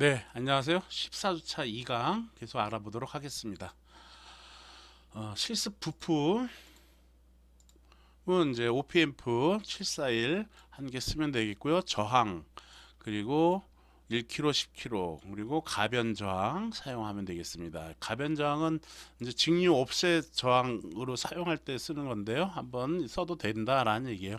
네, 안녕하세요. 14주차 2강 계속 알아보도록 하겠습니다. 어, 실습 부품은 이제 OPMF 741 한 개 쓰면 되겠고요. 저항 그리고 1kg, 10kg 그리고 가변 저항 사용하면 되겠습니다. 가변 저항은 이제 직류 옵셋 저항으로 사용할 때 쓰는 건데요. 한번 써도 된다라는 얘기예요.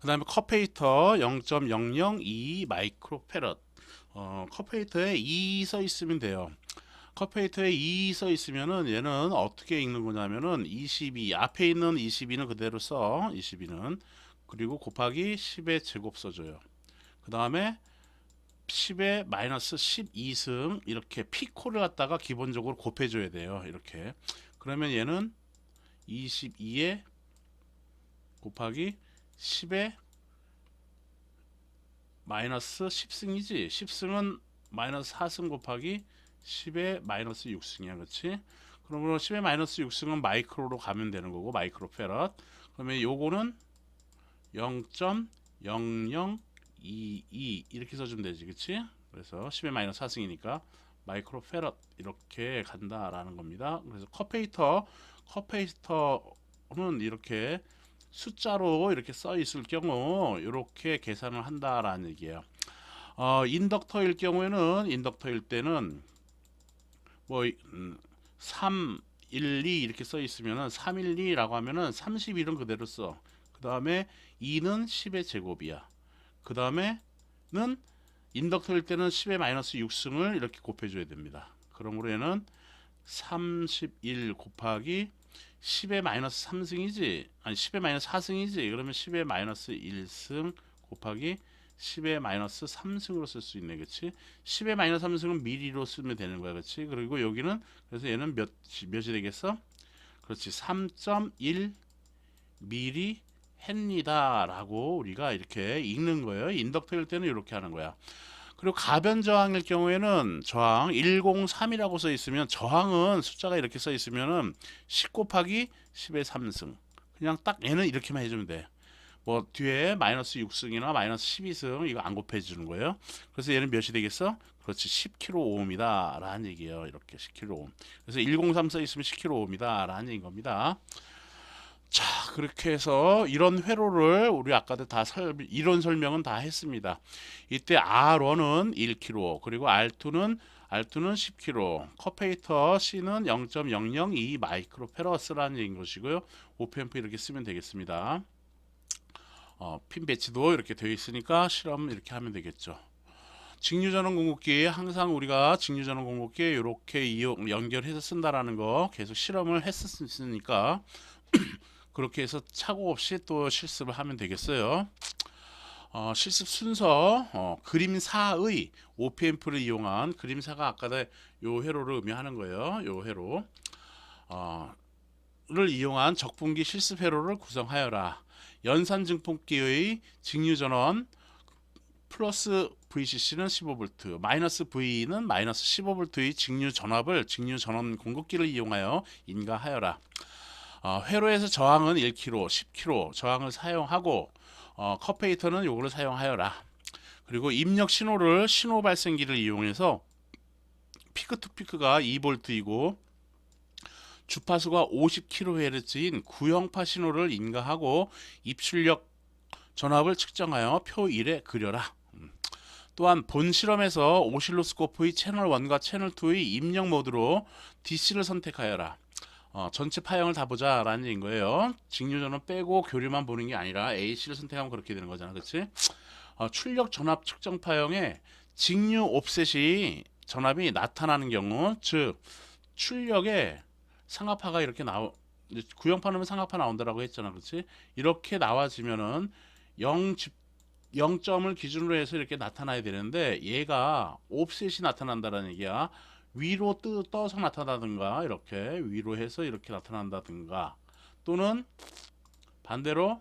그다음에 커페이터 0.002 마이크로 페럿 어, 컵페이터에 2써 있으면 돼요. 컵페이터에 2써 있으면은 얘는 어떻게 읽는 거냐면은 22 앞에 있는 22는 그대로 써 22는 그리고 곱하기 10의 제곱 써줘요. 그 다음에 10의 마이너스 12승 이렇게 피코를 갖다가 기본적으로 곱해줘야 돼요. 이렇게 그러면 얘는 22에 곱하기 10의 마이너스 10승이지. 10승은 마이너스 4승 곱하기 10의 마이너스 6승이야. 그렇지 그러므로 10의 마이너스 6승은 마이크로로 가면 되는 거고 마이크로 페럿. 그러면 요거는 0.0022 이렇게 써주면 되지. 그치? 그래서 10의 마이너스 4승이니까 마이크로 페럿 이렇게 간다라는 겁니다. 그래서 커페이터 커페이터는 이렇게 숫자로 이렇게 써 있을 경우 이렇게 계산을 한다라는 얘기예요. 어, 인덕터일 경우에는 인덕터일 때는 뭐 음, 3, 1, 2 이렇게 써 있으면은 3, 1, 2라고 하면은 31은 그대로 써. 그 다음에 2는 10의 제곱이야. 그 다음에는 인덕터일 때는 10의 마이너스 6승을 이렇게 곱해줘야 됩니다. 그러므로 얘는 31 곱하기 10의 마이너스 3승이지? 아니 10의 마이너스 4승이지? 그러면 10의 마이너스 1승 곱하기 10의 마이너스 3승으로 쓸 수 있네 그치? 10의 마이너스 3승은 미리로 쓰면 되는 거야 그치? 그리고 여기는 그래서 얘는 몇, 몇이 되겠어? 그렇지 3.1 미리 합니다 라고 우리가 이렇게 읽는 거예요. 인덕터일 때는 이렇게 하는 거야 그리고 가변 저항일 경우에는 저항 103이라고 써 있으면 저항은 숫자가 이렇게 써 있으면은 10 곱하기 10의 3승. 그냥 딱 얘는 이렇게만 해주면 돼. 뭐 뒤에 마이너스 6승이나 마이너스 12승 이거 안 곱해주는 거예요. 그래서 얘는 몇이 되겠어? 그렇지 10kΩ이다 라는 얘기예요. 이렇게 10kΩ. 그래서 103 써 있으면 10kΩ이다 라는 얘기인 겁니다. 자 그렇게 해서 이런 회로를 우리 아까도 다 설, 이론 설명은 다 했습니다. 이때 R1은 1kg 그리고 R2는 R2는 10kg 커페이터 C는 0.002 마이크로 페러스라는 것이고요. 오펜프 이렇게 쓰면 되겠습니다. 어, 핀 배치도 이렇게 되어 있으니까 실험 이렇게 하면 되겠죠. 직류전원 공급기 항상 우리가 직류전원 공급기 이렇게 이용 연결해서 쓴다라는 거 계속 실험을 했었으니까 그렇게 해서 차고 없이 또 실습을 하면 되겠어요. 어, 실습 순서 어, 그림사의 OPM프를 이용한 그림사가 아까도 요 회로를 의미하는 거예요. 요 회로 어, 를 이용한 적분기 실습 회로를 구성하여라. 연산 증폭기의 직류 전원 플러스 VCC는 15V, 마이너스 V는 마이너스 15V의 직류 전압을 직류 전원 공급기를 이용하여 인가하여라. 어, 회로에서 저항은 1kg, 10kg 저항을 사용하고 어, 커페이터는 요거를 사용하여라. 그리고 입력 신호를 신호 발생기를 이용해서 피크 투 피크가 2V이고 주파수가 50kHz인 구형파 신호를 인가하고 입출력 전압을 측정하여 표 1에 그려라. 음. 또한 본 실험에서 오실로스코프의 채널 1과 채널 2의 입력 모드로 DC를 선택하여라. 어, 전체 파형을 다 보자라는 얘기인 거예요. 직류전원 빼고 교류만 보는 게 아니라 AC를 선택하면 그렇게 되는 거잖아, 그렇지? 어, 출력 전압 측정 파형에 직류 옵셋이 전압이 나타나는 경우, 즉 출력에 상하파가 이렇게 나오 구형파 넣으면 상하파 나온다라고 했잖아, 그렇지? 이렇게 나와지면은 0 0점을 기준으로 해서 이렇게 나타나야 되는데 얘가 옵셋이 나타난다라는 얘기야. 위로 뜨, 떠서 나타나든가 이렇게 위로 해서 이렇게 나타난다든가 또는 반대로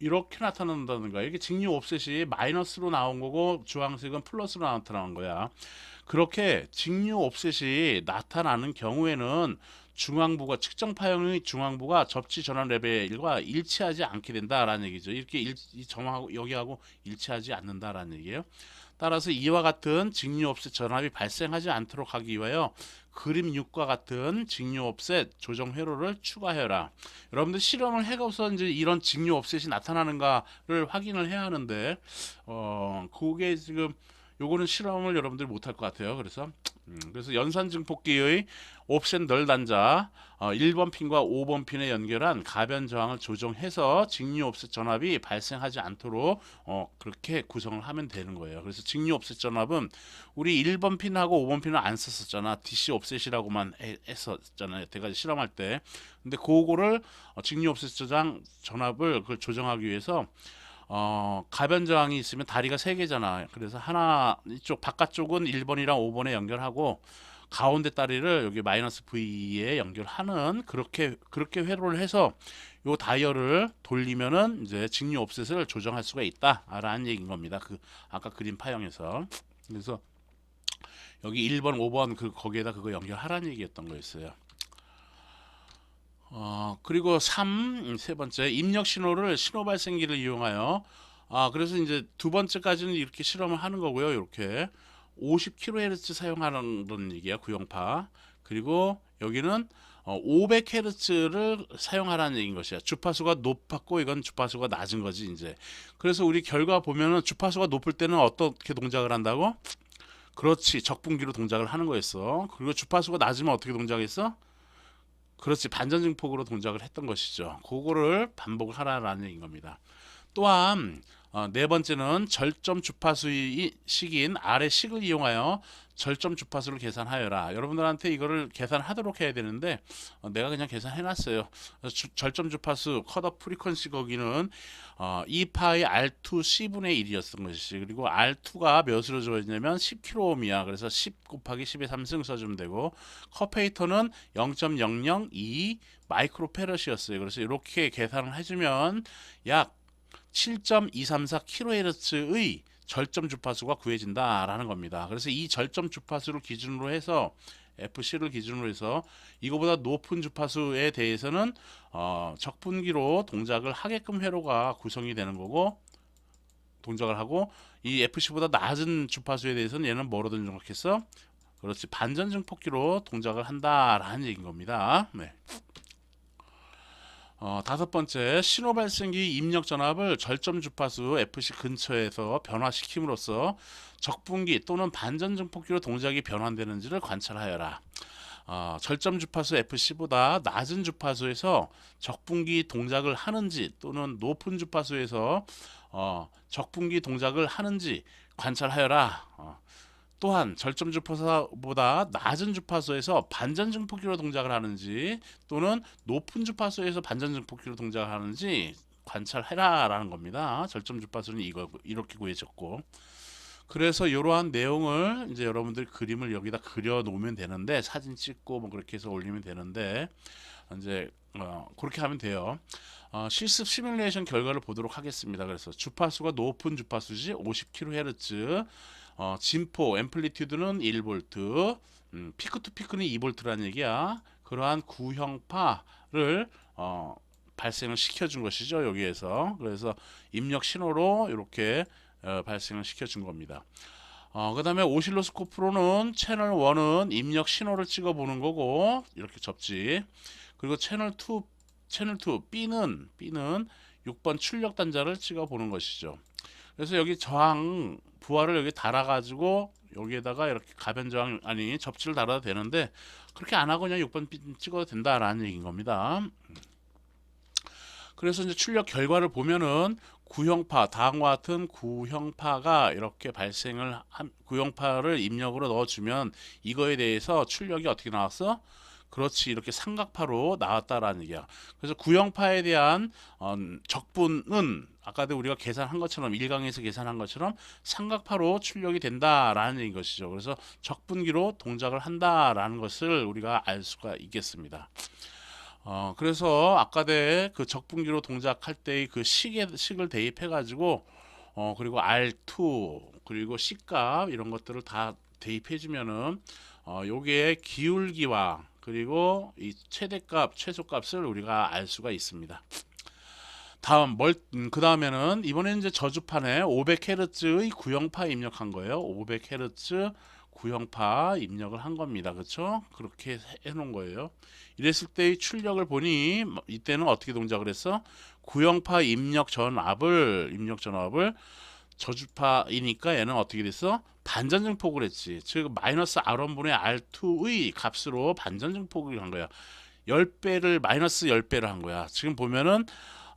이렇게 나타난다든가 이게 직류 옵셋이 마이너스로 나온 거고 주황색은 플러스로 나타나는 거야. 그렇게 직류 옵셋이 나타나는 경우에는 중앙부가 측정 파형의 중앙부가 접지 전환 레벨과 일치하지 않게 된다라는 얘기죠. 이렇게 일, 이 점하고 여기하고 일치하지 않는다라는 얘기예요. 따라서 이와 같은 직류 옵셋 전압이 발생하지 않도록 하기 위하여 그림 6과 같은 직류 옵셋 조정 회로를 추가해라. 여러분들 실험을 해가서 이제 이런 직류 옵셋이 나타나는가를 확인을 해야 하는데 어 그게 지금 요거는 실험을 여러분들 못할 것 같아요. 그래서 음, 그래서 연산 증폭기의 옵셋 널 단자 어, 1번 핀과 5번 핀에 연결한 가변 저항을 조정해서 직류 옵셋 전압이 발생하지 않도록 어, 그렇게 구성을 하면 되는 거예요. 그래서 직류 옵셋 전압은 우리 1번 핀하고 5번 핀을 안 썼었잖아. DC 옵셋이라고만 해- 했었잖아요. 여태까지 실험할 때. 근데 그거를 어, 직류 옵셋 저장 전압을 그걸 조정하기 위해서 어, 가변 저항이 있으면 다리가 세 개잖아. 그래서 하나 이쪽 바깥쪽은 1번이랑 5번에 연결하고 가운데 다리를 여기 마이너스 V에 연결하는 그렇게 그렇게 회로를 해서 요 다이얼을 돌리면은 이제 직류 옵셋을 조정할 수가 있다라는 얘기인 겁니다. 그 아까 그림 파형에서 그래서 여기 1번, 5번 그 거기에다 그거 연결하라는 얘기였던 거였어요. 어, 그리고 3, 세 번째, 입력 신호를 신호 발생기를 이용하여 아, 그래서 이제 두 번째까지는 이렇게 실험을 하는 거고요. 이렇게 50kHz 사용하는 얘기야, 구형파. 그리고 여기는 어, 500Hz를 사용하라는 얘기인 것이야. 주파수가 높았고 이건 주파수가 낮은 거지, 이제. 그래서 우리 결과 보면은 주파수가 높을 때는 어떻게 동작을 한다고? 그렇지, 적분기로 동작을 하는 거였어. 그리고 주파수가 낮으면 어떻게 동작했어? 그렇지 반전 증폭으로 동작을 했던 것이죠. 그거를 반복을 하라라는 얘기인 겁니다. 또한 어, 네 번째는 절점 주파수의 식인 아래 식을 이용하여 절점 주파수를 계산하여라. 여러분들한테 이거를 계산하도록 해야 되는데 어, 내가 그냥 계산해놨어요. 주- 절점 주파수 컷업 프리퀀시 거기는 어, 2파이 R2 C분의 1이었던 것이지. 그리고 R2가 몇으로 주어지냐면 10kΩ이야. 그래서 10 곱하기 10의 3승 써주면 되고 커페이터는 0.002 마이크로페럿이었어요. 그래서 이렇게 계산을 해주면 약 7.234kHz의 절점 주파수가 구해진다라는 겁니다. 그래서 이 절점 주파수를 기준으로 해서 FC를 기준으로 해서 이거보다 높은 주파수에 대해서는 어, 적분기로 동작을 하게끔 회로가 구성이 되는 거고 동작을 하고 이 FC보다 낮은 주파수에 대해서는 얘는 뭐로 동작했어? 그렇지 반전 증폭기로 동작을 한다라는 얘기인 겁니다. 네. 어, 다섯 번째 신호 발생기 입력 전압을 절점 주파수 FC 근처에서 변화시킴으로써 적분기 또는 반전 증폭기로 동작이 변환되는지를 관찰하여라. 어, 절점 주파수 FC보다 낮은 주파수에서 적분기 동작을 하는지 또는 높은 주파수에서 어, 적분기 동작을 하는지 관찰하여라. 어, 또한 절점 주파수보다 낮은 주파수에서 반전 증폭기로 동작을 하는지 또는 높은 주파수에서 반전 증폭기로 동작을 하는지 관찰해라라는 겁니다. 절점 주파수는 이거 이렇게 구해졌고 그래서 이러한 내용을 이제 여러분들 그림을 여기다 그려 놓으면 되는데 사진 찍고 뭐 그렇게 해서 올리면 되는데 이제 어, 그렇게 하면 돼요. 어, 실습 시뮬레이션 결과를 보도록 하겠습니다. 그래서 주파수가 높은 주파수지 50kHz 어, 진포 앰플리튜드는 1V, 음, 피크 투 피크는 2V라는 얘기야. 그러한 구형파를 어, 발생을 시켜준 것이죠 여기에서. 그래서 입력 신호로 이렇게 어, 발생을 시켜준 겁니다. 어, 그 다음에 오실로스코프로는 채널 1은 입력 신호를 찍어 보는 거고 이렇게 접지. 그리고 채널 2, 채널 2 B는 B는 6번 출력 단자를 찍어 보는 것이죠. 그래서 여기 저항 부하를 여기 달아 가지고 여기에다가 이렇게 가변 저항 아니 접지를 달아도 되는데 그렇게 안 하고 그냥 6번 핀 찍어도 된다라는 얘기인 겁니다. 그래서 이제 출력 결과를 보면은 구형파 다음과 같은 구형파가 이렇게 발생을 한 구형파를 입력으로 넣어주면 이거에 대해서 출력이 어떻게 나왔어? 그렇지 이렇게 삼각파로 나왔다라는 얘기야. 그래서 구형파에 대한 어, 적분은 아까도 우리가 계산한 것처럼 1강에서 계산한 것처럼 삼각파로 출력이 된다라는 것이죠. 그래서 적분기로 동작을 한다라는 것을 우리가 알 수가 있겠습니다. 어, 그래서 아까대 그 적분기로 동작할 때의 그 식에, 식을 대입해 가지고 어, 그리고 R2 그리고 C값 이런 것들을 다 대입해 주면은 어, 요게 기울기와 그리고 이 최대값, 최소값을 우리가 알 수가 있습니다. 다음 멀, 음, 그 다음에는 이번에 이제 저주판에 500Hz의 구형파 입력한 거예요. 500Hz 구형파 입력을 한 겁니다. 그렇죠? 그렇게 해 놓은 거예요. 이랬을 때의 출력을 보니 뭐, 이때는 어떻게 동작을 했어? 구형파 입력 전압을 입력 전압을 저주파이니까 얘는 어떻게 됐어? 반전 증폭을 했지. 즉 마이너스 R1분의 R2의 값으로 반전 증폭을 한 거야. 10배를 마이너스 10배를 한 거야. 지금 보면은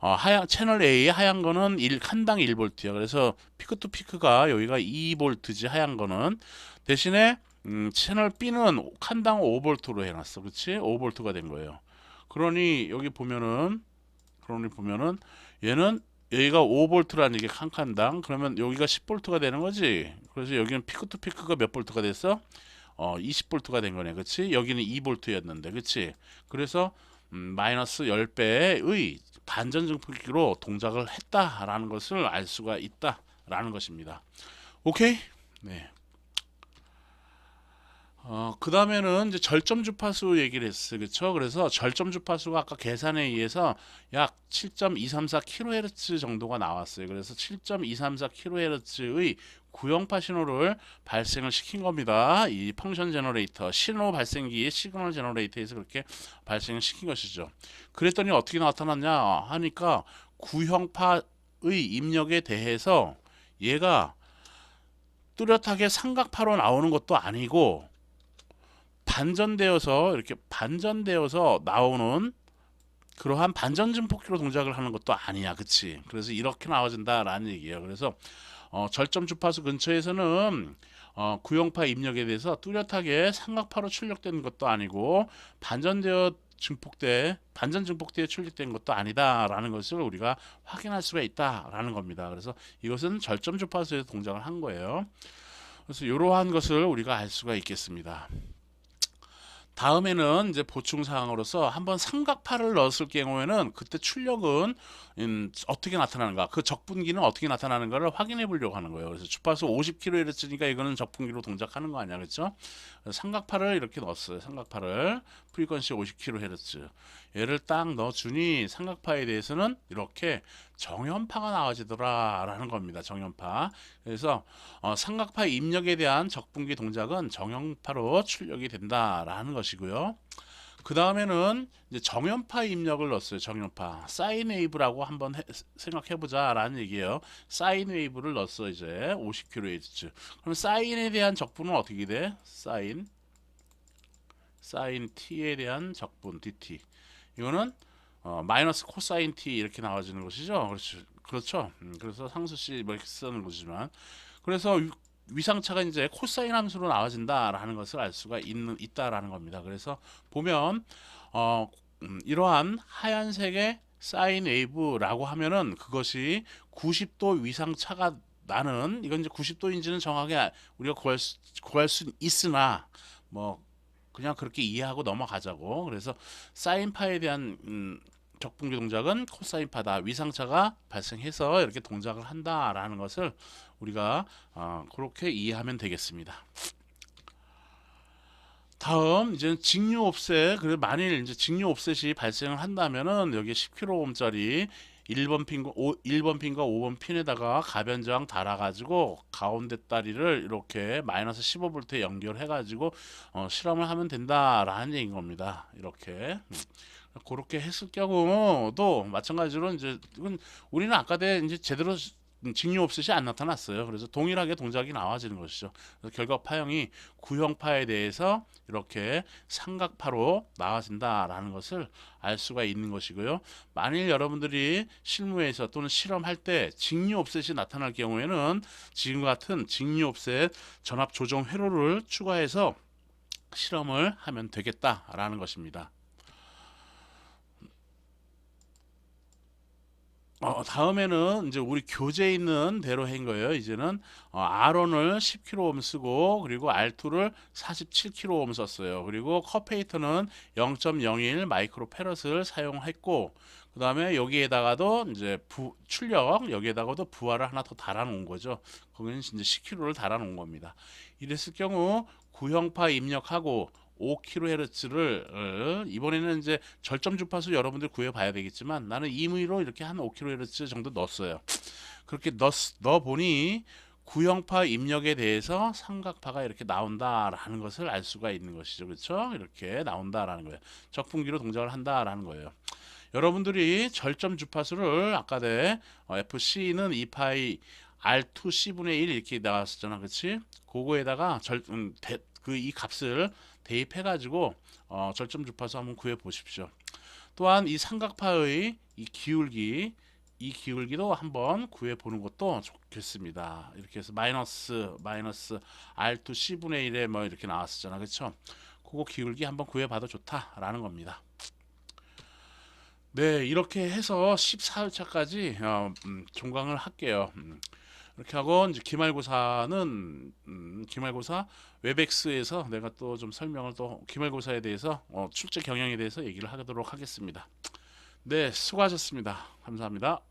어, 하얀 채널 A 하얀 거는 1 칸당 1볼트야. 그래서 피크 투 피크가 여기가 2볼트지 하얀 거는 대신에 음, 채널 B는 칸당 5볼트로 해 놨어. 그렇지? 5볼트가 된 거예요. 그러니 여기 보면은 그러니 보면은 얘는 여기가 5볼트라는 얘기 한 칸당 그러면 여기가 10볼트가 되는 거지. 그래서 여기는 피크 투 피크가 몇 볼트가 됐어? 어, 20볼트가 된 거네. 그렇지? 여기는 2볼트였는데. 그렇지? 그래서 음, 마이너스 10배의 반전 증폭기로 동작을 했다라는 것을 알 수가 있다라는 것입니다. 오케이? 네. 어, 그 다음에는 이제 절점 주파수 얘기를 했어요. 그쵸? 그래서 절점 주파수가 아까 계산에 의해서 약 7.234kHz 정도가 나왔어요. 그래서 7.234kHz의 구형파 신호를 발생을 시킨 겁니다. 이 펑션 제너레이터, 신호 발생기, 시그널 제너레이터에서 그렇게 발생을 시킨 것이죠. 그랬더니 어떻게 나타났냐 하니까 구형파의 입력에 대해서 얘가 뚜렷하게 삼각파로 나오는 것도 아니고 반전되어서 이렇게 반전되어서 나오는 그러한 반전 증폭기로 동작을 하는 것도 아니야, 그치? 그래서 이렇게 나와진다라는 얘기예요. 그래서 어, 절점 주파수 근처에서는 어, 구형파 입력에 대해서 뚜렷하게 삼각파로 출력되는 것도 아니고 반전되어 증폭대 반전 증폭대에 출력된 것도 아니다라는 것을 우리가 확인할 수가 있다라는 겁니다. 그래서 이것은 절점 주파수에서 동작을 한 거예요. 그래서 이러한 것을 우리가 알 수가 있겠습니다. 다음에는 이제 보충 사항으로서 한번 삼각파를 넣었을 경우에는 그때 출력은 음, 어떻게 나타나는가 그 적분기는 어떻게 나타나는가를 확인해 보려고 하는 거예요. 그래서 주파수 50kHz니까 이거는 적분기로 동작하는 거 아니야 그렇죠? 삼각파를 이렇게 넣었어요 삼각파를 프리퀀시 50kHz 얘를 딱 넣어주니 삼각파에 대해서는 이렇게 정연파가 나와지더라 라는 겁니다 정연파 그래서 어, 삼각파 입력에 대한 적분기 동작은 정연파로 출력이 된다라는 것이고요 그 다음에는 이제 정연파 입력을 넣었어요. 정연파 사인 웨이브라고 한번 해, 생각해보자라는 얘기예요. 사인 웨이브를 넣었어 이제 50kHz. 그럼 사인에 대한 적분은 어떻게 돼? 사인 사인 t에 대한 적분 dt. 이거는 어, 마이너스 코사인 t 이렇게 나와지는 것이죠. 그렇죠. 그렇죠. 음, 그래서 상수씨 뭐 이렇게 쓰는 거지만 그래서 위- 위상차가 이제 코사인 함수로 나와진다라는 것을 알 수가 있는 있다라는 겁니다. 그래서 보면 어, 음, 이러한 하얀색의 사인 웨이브라고 하면은 그것이 90도 위상차가 나는 이건 이제 90도인지는 정확하게 아- 우리가 구할 수, 구할 수 있으나 뭐 그냥 그렇게 이해하고 넘어가자고. 그래서 사인파에 대한 음, 적분기 동작은 코사인파다. 위상차가 발생해서 이렇게 동작을 한다라는 것을 우리가 어, 그렇게 이해하면 되겠습니다. 다음 이제 직류 옵셋. 그래 만일 이제 직류 옵셋이 발생을 한다면은 여기 10kΩ짜리 1번 핀과 5, 1번 핀과 5번 핀에다가 가변 저항 달아 가지고 가운데 다리를 이렇게 마이너스 15V에 연결해 가지고 어, 실험을 하면 된다라는 얘기인 겁니다. 이렇게 음. 그렇게 했을 경우도 마찬가지로 이제 이건 우리는 아까 대 이제 제대로 직류 옵셋이 안 나타났어요. 그래서 동일하게 동작이 나와지는 것이죠. 그래서 결과 파형이 구형파에 대해서 이렇게 삼각파로 나와진다라는 것을 알 수가 있는 것이고요. 만일 여러분들이 실무에서 또는 실험할 때 직류 옵셋이 나타날 경우에는 지금 같은 직류 옵셋 전압 조정 회로를 추가해서 실험을 하면 되겠다라는 것입니다. 어, 다음에는 이제 우리 교재에 있는 대로 한 거예요. 이제는 어, R1을 10kΩ 쓰고 그리고 R2를 47kΩ 썼어요. 그리고 커페이터는 0.01 마이크로 페럿을 사용했고 그그 다음에 여기에다가도 이제 부, 출력 여기에다가도 부하를 하나 더 달아놓은 거죠. 거기는 이제 10kH를 달아놓은 겁니다. 이랬을 경우 구형파 입력하고 5kHz를 어, 이번에는 이제 절점 주파수 여러분들 구해봐야 되겠지만 나는 임의로 이렇게 한 5kHz 정도 넣었어요. 그렇게 넣, 넣어 보니 구형파 입력에 대해서 삼각파가 이렇게 나온다라는 것을 알 수가 있는 것이죠. 그렇죠? 이렇게 나온다라는 거예요. 적분기로 동작을 한다라는 거예요. 여러분들이 절점 주파수를 아까 내 어, FC는 2파이 R2 C분의 1 이렇게 나왔었잖아. 그렇지? 그거에다가 절, 음, 그이 값을 대입해 가지고 어, 절점 주파수 한번 구해 보십시오. 또한 이 삼각파의 이 기울기 이 기울기도 한번 구해 보는 것도 좋겠습니다. 이렇게 해서 마이너스 마이너스 R2 C분의 1에 뭐 이렇게 나왔었잖아. 그렇죠? 그거 기울기 한번 구해 봐도 좋다라는 겁니다. 네, 이렇게 해서 14회차까지 어, 음, 종강을 할게요. 음, 이렇게 하고 이제 기말고사는 음, 기말고사 웹엑스에서 내가 또 좀 설명을 또 기말고사에 대해서 어, 출제 경향에 대해서 얘기를 하도록 하겠습니다. 네, 수고하셨습니다. 감사합니다.